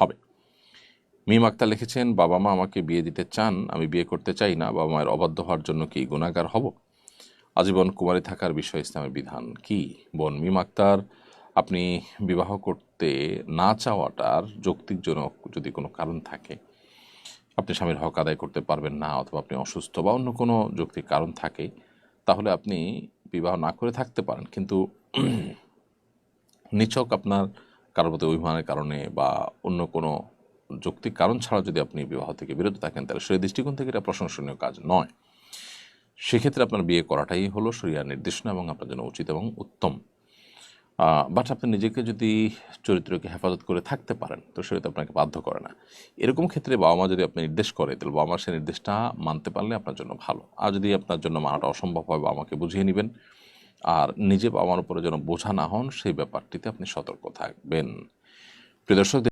হবে। মিম আক্তার লিখেছেন, বাবা মা আমাকে বিয়ে দিতে চান, আমি বিয়ে করতে চাই না, বাবা মায়ের অবাধ্য হওয়ার জন্য কি গুণাগার হব? আজীবন কুমারী থাকার বিষয় ইসলামের বিধান কি? বোন মিম আক্তার, আপনি বিবাহ করতে না চাওয়াটার যৌক্তিকজনক যদি কোনো কারণ থাকে, আপনি স্বামীর হক আদায় করতে পারবেন না, অথবা আপনি অসুস্থ বা অন্য কোনো যৌক্তিক কারণ থাকে, তাহলে আপনি বিবাহ না করে থাকতে পারেন। কিন্তু নিছক আপনার কারোর প্রতি অভিমানের কারণে বা অন্য কোনো যৌক্তিক কারণ ছাড়া যদি আপনি বিবাহ থেকে বিরত থাকেন, তাহলে সেই দৃষ্টিকোণ থেকে এটা প্রশংসনীয় কাজ নয়। সেক্ষেত্রে আপনার বিয়ে করাটাই হলো শরিয়ার নির্দেশনা এবং আপনার জন্য উচিত এবং উত্তম। বাট আপনি নিজেকে যদি চরিত্রকে হেফাজত করে থাকতে পারেন, তো সেটা আপনাকে বাধ্য করে না। এরকম ক্ষেত্রে বাবা মা যদি আপনি নির্দেশ করে, তাহলে বাবা মা সেই নির্দেশটা মানতে পারলে আপনার জন্য ভালো। আর যদি আপনার জন্য মানাটা অসম্ভব হয় বাবা মাকে বুঝিয়ে নেবেন। আর নিজে বাবার উপরে যেন বোঝা না হন, সেই ব্যাপারটিতে আপনি সতর্ক থাকবেন। প্রিয় দর্শক